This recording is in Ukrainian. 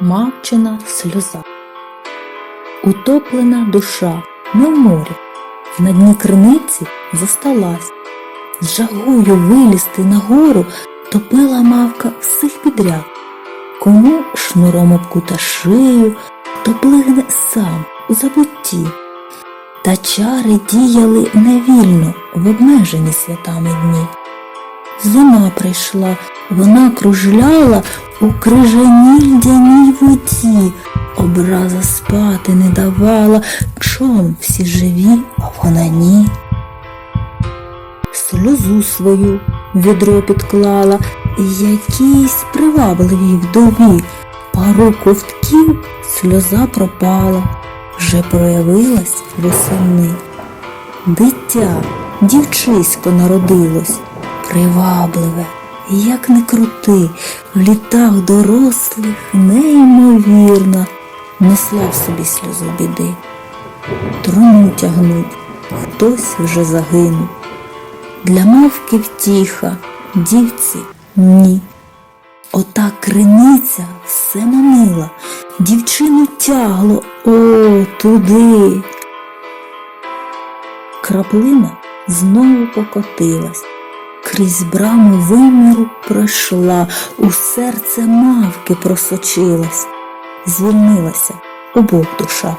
мавчина сльоза. Утоплена душа в морі, на дні криниці зосталась. З жагою вилізти нагору топила мавка всіх підряд. Кому шнуром обкута шию, то плигне сам у забутті. Та чари діяли невільно в обмежені святами дні. Зима прийшла, вона кружляла у крижаній льдяній воді, образа спати не давала, чом всі живі, а вона ні. Сльозу свою відро підклала, якійсь привабливій вдові, пару ковтків сльоза пропала, вже проявилась восени. Дитя, дівчисько народилось, привабливе, як не крути, в літах дорослих неймовірна, несла в собі сльозу біди. Труну тягнуть, хтось вже загинув. Для мавки втіха, дівці ні. Ота криниця все манила, дівчину тягло о туди. Краплина знову покотилась, крізь браму виміру пройшла, у серце мавки просочилась, звільнилася обох душа.